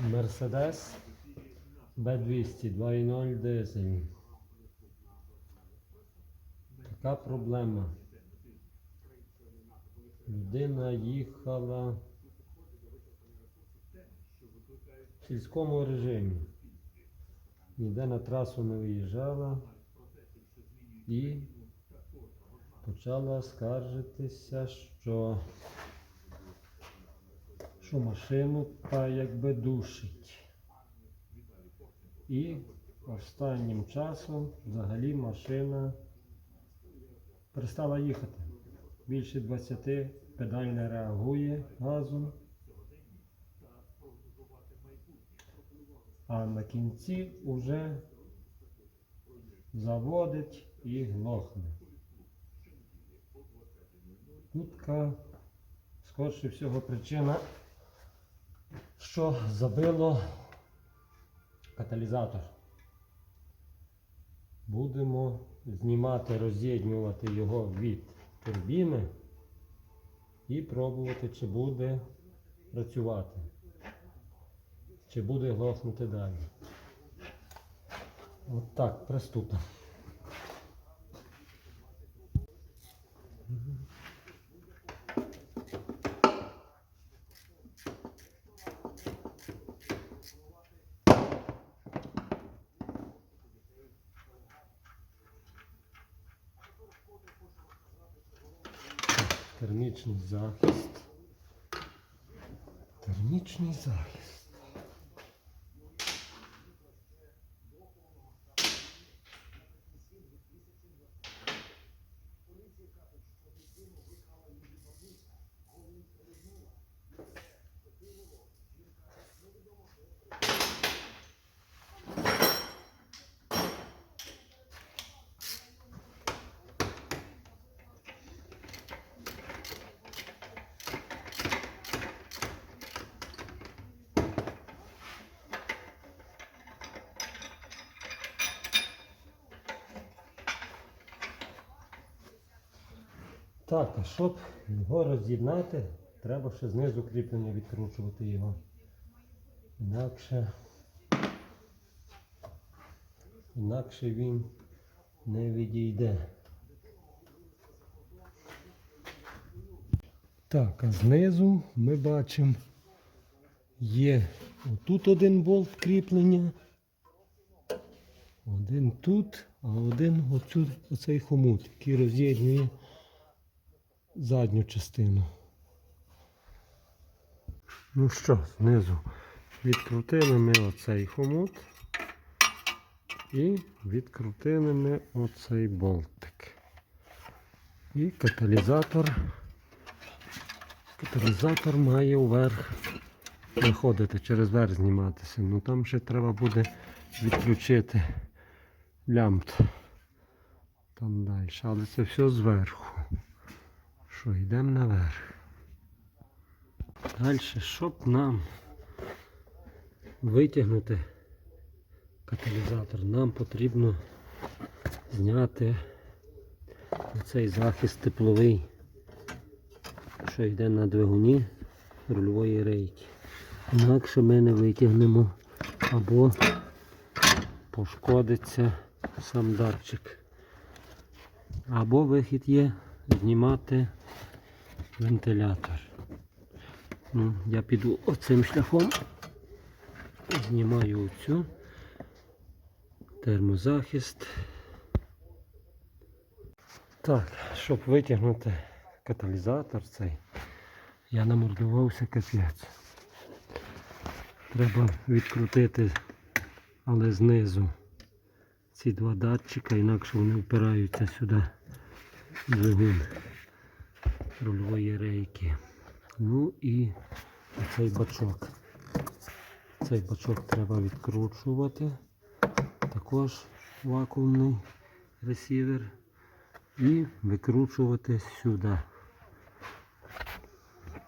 Mercedes B200 2.0 дизель. Така проблема. Людина їхала в сільському режимі. Ніде на трасу не виїжджала і почала скаржитися, що, що машину та якби душить. І останнім часом взагалі машина перестала їхати. Більше 20 педаль не реагує газом. А на кінці вже заводить і глохне. Тутка, скорше всього, причина, що забило каталізатор. Будемо знімати, роз'єднювати його від турбіни і пробувати, чи буде працювати, чи буде глохнути далі. От так, приступимо. Термічний захист. Термічний захист. Так, а щоб його роз'єднати, треба ще знизу кріплення відкручувати його. Інакше, інакше він не відійде. Так, а знизу ми бачимо, є отут один болт кріплення, один тут, а один оцю, оцей хомут, який роз'єднує задню частину. Ну що, знизу відкрутили ми оцей хомут і відкрутили ми оцей болтик. І каталізатор. Каталізатор має вверх виходити, через верх зніматися. Ну там ще треба буде відключити лямбд. Там далі. Але це все зверху. Що, йдемо наверх. Далі, щоб нам витягнути каталізатор, нам потрібно зняти оцей захист тепловий, що йде на двигуні рульової рейки. Інакше ми не витягнемо або пошкодиться сам датчик. Або вихід є знімати вентилятор. Ну, я піду оцим шляхом, знімаю оцю термозахист. Так, щоб витягнути каталізатор цей, я намордувався капець. Треба відкрутити, але знизу ці два датчика, інакше вони впираються сюди в двигун рульової рейки. Ну і цей бачок. Цей бачок треба відкручувати. Також вакуумний ресівер. І викручувати сюди.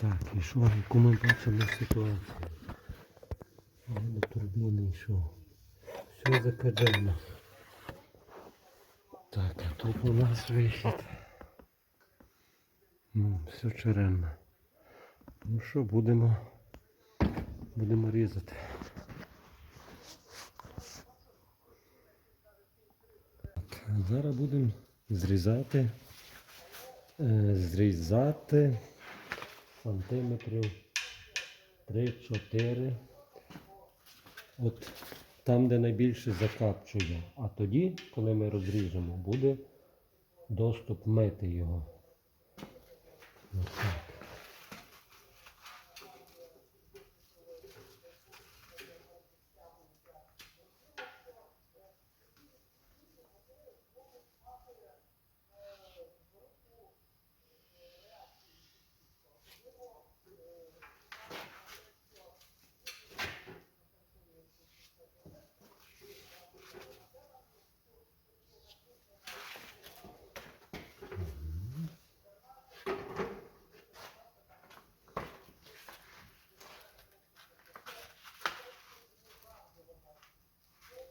Так, і що, яку ми бачимо ситуацію? До турбіни йшов. Все закаджено. Так, а тут у нас вихід. Ну, все черемно. Ну що, будемо будемо різати. Зараз будемо зрізати, е, зрізати сантиметрів 3-4. От там, де найбільше закапчує. А тоді, коли ми розріжемо, буде доступ мити його. Отак.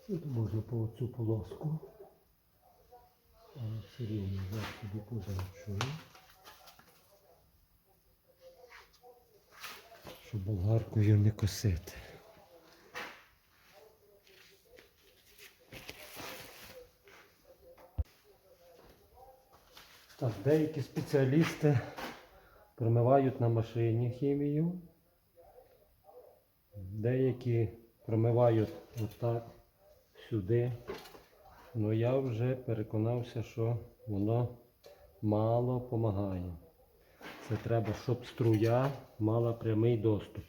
Тут можна по цю полоску. Але все рівно я собі позначу. Щоб болгаркою не косити. Так, деякі спеціалісти промивають на машині хімію. Деякі промивають отак сюди. Ну я вже переконався, що воно мало допомагає. Це треба, щоб струя мала прямий доступ.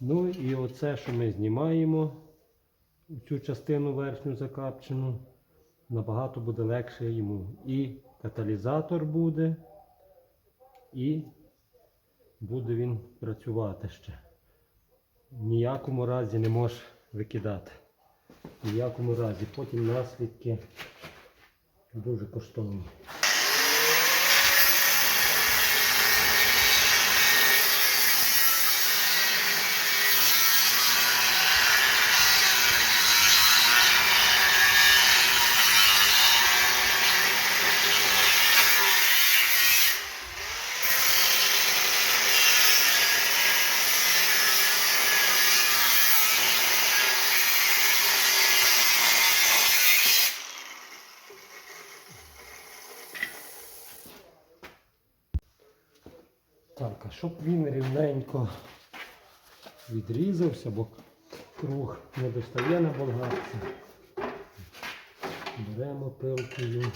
Ну і оце, що ми знімаємо, цю частину верхню закапчену, набагато буде легше йому. І каталізатор буде, і буде він працювати ще. В ніякому разі не можеш викидати. Ніякому разі. Потім наслідки дуже коштовні. Так, а щоб він рівненько відрізався, бо круг не достає на болгарці. Беремо пилкою.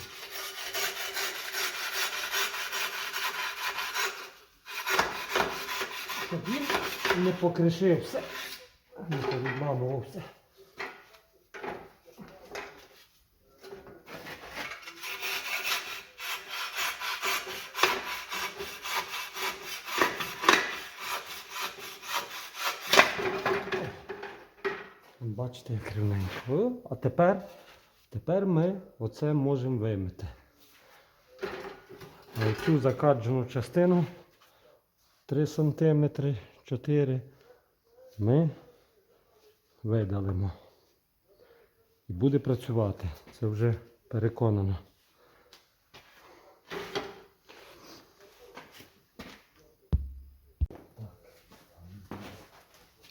Щоб він не покришився, не повідламувався. Бачите, як рівненько. А тепер, тепер ми оце можемо вимити. Цю закаджену частину 3 см, 4 ми видалимо. І буде працювати. Це вже переконано.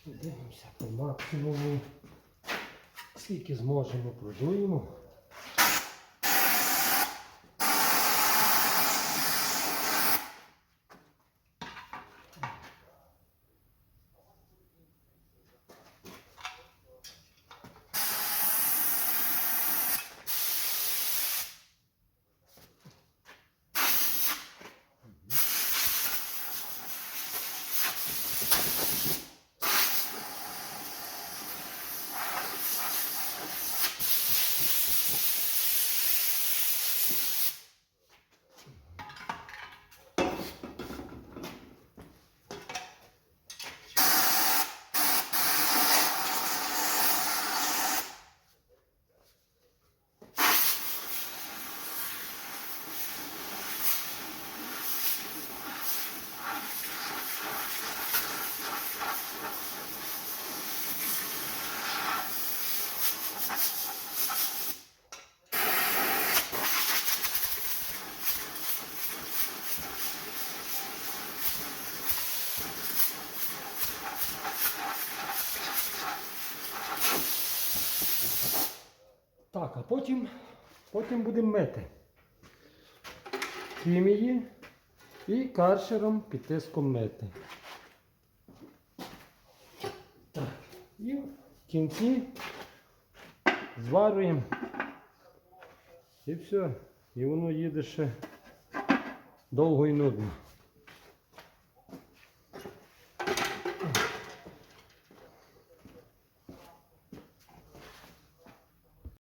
Дивимося по максимуму. Скільки зможемо, продуємо. Так, а потім Потім будемо мити хімії і каршером під тиском мити. Так. І в кінці зварюємо. І все. І воно їде ще довго і нудно.